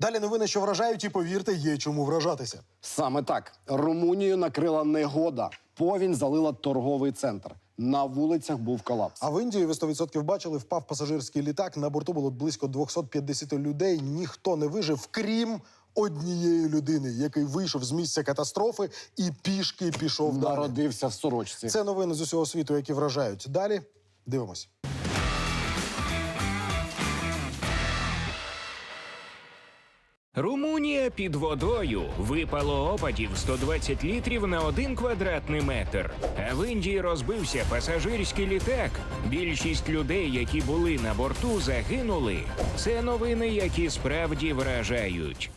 Далі новини, що вражають, і повірте, є чому вражатися. Саме так Румунію накрила негода. Повінь залила торговий центр. На вулицях був колапс. А в Індії ви 100% бачили, впав пасажирський літак. На борту було близько 250 людей. Ніхто не вижив, крім однієї людини, який вийшов з місця катастрофи і пішки пішов далі. Народився в сорочці. Це новини з усього світу, які вражають. Далі дивимось. Румунія під водою випало опадів 120 літрів на один квадратний метр. А в Індії розбився пасажирський літак. Більшість людей, які були на борту, загинули. Це новини, які справді вражають.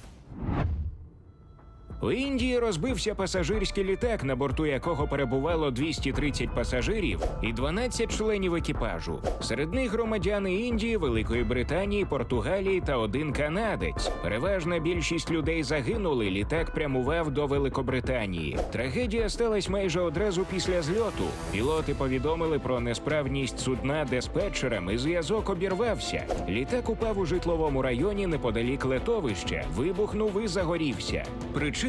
У Індії розбився пасажирський літак, на борту якого перебувало 230 пасажирів і 12 членів екіпажу. Серед них громадяни Індії, Великої Британії, Португалії та один канадець. Переважна більшість людей загинули. Літак прямував до Великобританії. Трагедія сталася майже одразу після зльоту. Пілоти повідомили про несправність судна диспетчерам і зв'язок обірвався. Літак упав у житловому районі неподалік летовища, вибухнув і загорівся.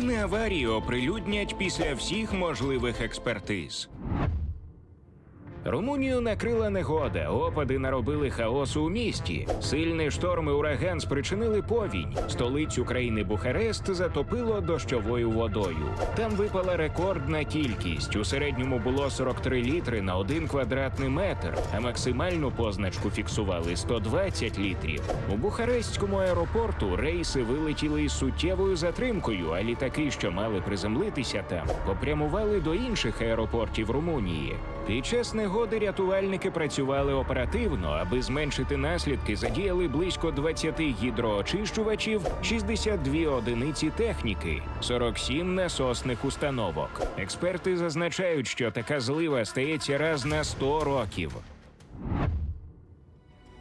Причини аварії оприлюднять після всіх можливих експертиз. Румунію накрила негода, опади наробили хаосу у місті. Сильний шторм і ураган спричинили повінь. Столицю країни Бухарест затопило дощовою водою. Там випала рекордна кількість. У середньому було 43 літри на один квадратний метр, а максимальну позначку фіксували 120 літрів. У Бухарестському аеропорту рейси вилетіли із суттєвою затримкою, а літаки, що мали приземлитися там, попрямували до інших аеропортів Румунії. Під час негоди рятувальники працювали оперативно, аби зменшити наслідки, задіяли близько 20 гідроочищувачів, 62 одиниці техніки, 47 насосних установок. Експерти зазначають, що така злива стається раз на 100 років.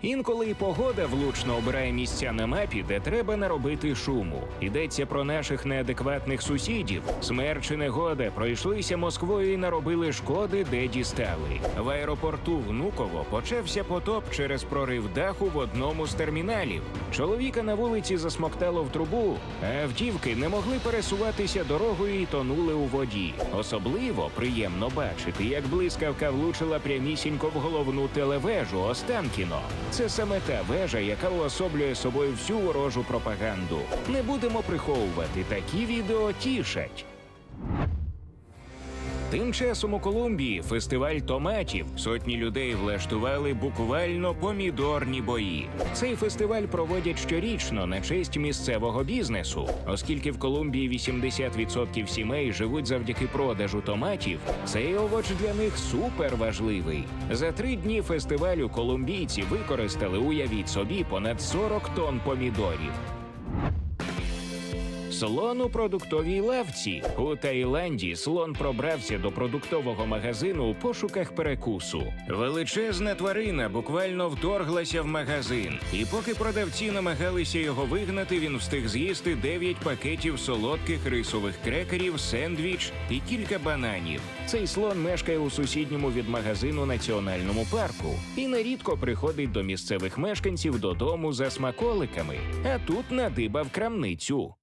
Інколи і погода влучно обирає місця на мапі, де треба наробити шуму. Йдеться про наших неадекватних сусідів. Смерч і негода пройшлися Москвою і наробили шкоди, де дістали. В аеропорту Внуково почався потоп через прорив даху в одному з терміналів. Чоловіка на вулиці засмоктало в трубу, а автівки не могли пересуватися дорогою і тонули у воді. Особливо приємно бачити, як блискавка влучила прямісінько в головну телевежу Останкіно. Це саме та вежа, яка уособлює собою всю ворожу пропаганду. Не будемо приховувати, такі відео тішать. Тим часом у Колумбії фестиваль томатів. Сотні людей влаштували буквально помідорні бої. Цей фестиваль проводять щорічно на честь місцевого бізнесу, оскільки в Колумбії 80% сімей живуть завдяки продажу томатів. Цей овоч для них супер важливий. За три дні фестивалю колумбійці використали, уявіть собі, понад 40 тонн помідорів. Слон у продуктовій лавці у Таїланді слон пробрався до продуктового магазину у пошуках перекусу. Величезна тварина буквально вторглася в магазин, і поки продавці намагалися його вигнати, він встиг з'їсти 9 пакетів солодких рисових крекерів, сендвіч і кілька бананів. Цей слон мешкає у сусідньому від магазину національному парку і нерідко приходить до місцевих мешканців додому за смаколиками. А тут надибав крамницю.